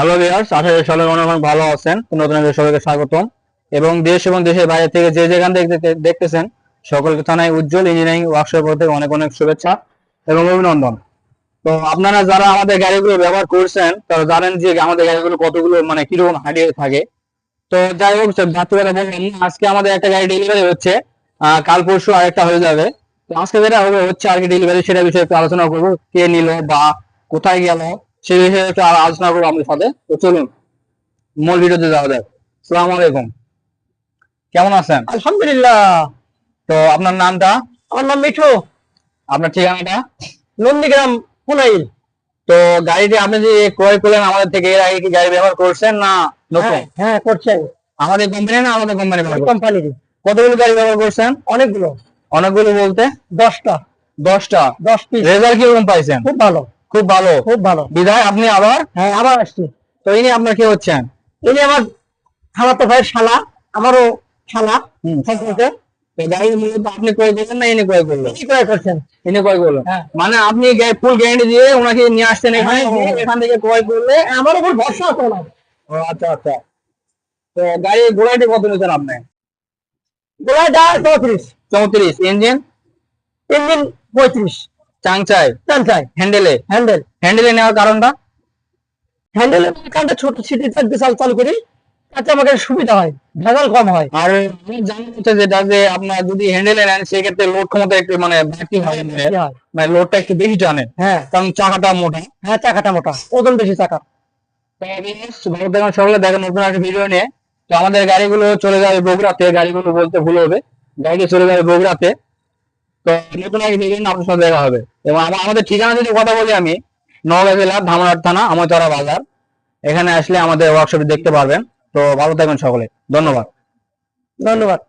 Hello viewers আশা করি সবাই অনেক অনেক ভালো আছেন। নতুন একটা সবাইকে স্বাগতম। এবং দেশ এবং দেশের বাইরে থেকে যে যেখান থেকে দেখতেছেন, সকলকে থানায় উজ্জ্বল ইঞ্জিনিয়ারিং ওয়ার্কশপ থেকে অনেক অনেক শুভেচ্ছা এবং অভিনন্দন। তো আপনারা যারা আমাদের গাড়িগুলো ব্যবহার করছেন, তারা জানেন যে আমাদের গাড়িগুলো কতগুলো মানে কীরকম হারিয়ে থাকে। তো যাই হোক যাত্রীরা বললেন আজকে আমাদের একটা গাড়ি ডেলিভারি হচ্ছে। কাল পরশু আরেকটা হয়ে যাবে। তো আজকে যেটা হবে হচ্ছে আর কি ডেলিভারি সেটা বিষয়ে একটু আলোচনা করব। কে নিল বা কোথায় গেল? সেই বিষয়ে একটু আলোচনা করব আমাদের সাথে। তো চলুন মূল ভিডিওতে যাওয়া যাক। সালাম আলাইকুম। কেমন আছেন? আলহামদুলিল্লাহ। তো আপনার নামটা? আমার নাম মিঠু। আপনার ঠিকানাটা? নন্দীগ্রাম পুনাইল। তো গাড়িটি আপনি যে ক্রয় করলেন আমাদের থেকে এর আগে কি গাড়ি ব্যবহার করছেন না নতুন? হ্যাঁ, হ্যাঁ করছেন। আমাদের কোম্পানি না আমাদের কোম্পানি কোম্পানির কতগুলো গাড়ি ব্যবহার করছেন? অনেকগুলো। অনেকগুলো বলতে? দশটা। দশটা। দশ পিস রেজাল্ট কীরকম পাইছেন? খুব ভালো। খুব ভালো। খুব ভালো। বিদায় আপনি আবার? হ্যাঁ আবার আসছি। তো ইনি আপনার কি হচ্ছেন? ইনি আমার খালাতো ভাই শালা। আমারও শালা। তো গাড়ি আপনি ক্রয় করলেন না ইনি ক্রয় করলেন? ক্রয় করছেন। ইনি ক্রয় করলেন। হ্যাঁ। মানে আপনি ফুল গ্যারান্টি দিয়ে ওনাকে নিয়ে আসছেন এখানে? হ্যাঁ, হ্যাঁ। এখান থেকে ক্রয় করলে? আমার উপর ভরসা আছে ও আচ্ছা আচ্ছা। তো গাড়ি গোড়াটি কত আপনি? চৌত্রিশ। চৌত্রিশ। ইঞ্জিন? ইঞ্জিন পঁয়ত্রিশ। চাংচাই হ্যান্ডেলে হ্যান্ডেল হ্যান্ডেলে নেওয়ার কারণটা? হ্যান্ডেল কানটা ছোট সিটি চার চাল চালু করি তাতে আমাকে সুবিধা হয় ভেজাল কম হয়। আর আমি যেটা যে আপনার যদি হ্যান্ডেলে নেন সেক্ষেত্রে লোড ক্ষমতা একটু মানে বাড়তি হয়। মানে লোডটা একটু বেশি টানে। হ্যাঁ। কারণ চাকাটা মোটা। হ্যাঁ চাকাটা মোটা। ওজন বেশি চাকা। সকলে দেখেন নতুন একটা ভিডিও নিয়ে তো আমাদের গাড়িগুলো চলে যাবে বগুড়াতে। গাড়িগুলো বলতে ভুল হবে। গাড়ি চলে যাবে বগুড়াতে। তো আপনার সাথে দেখা হবে। এবং আমা- আমাদের ঠিকানা যদি কথা বলি আমি, নওগাঁ জেলা ধামরাট থানা আমতরা বাজার। এখানে আসলে আমাদের ওয়ার্কশপে দেখতে পারবেন। তো ভালো থাকবেন সকলে। ধন্যবাদ। ধন্যবাদ।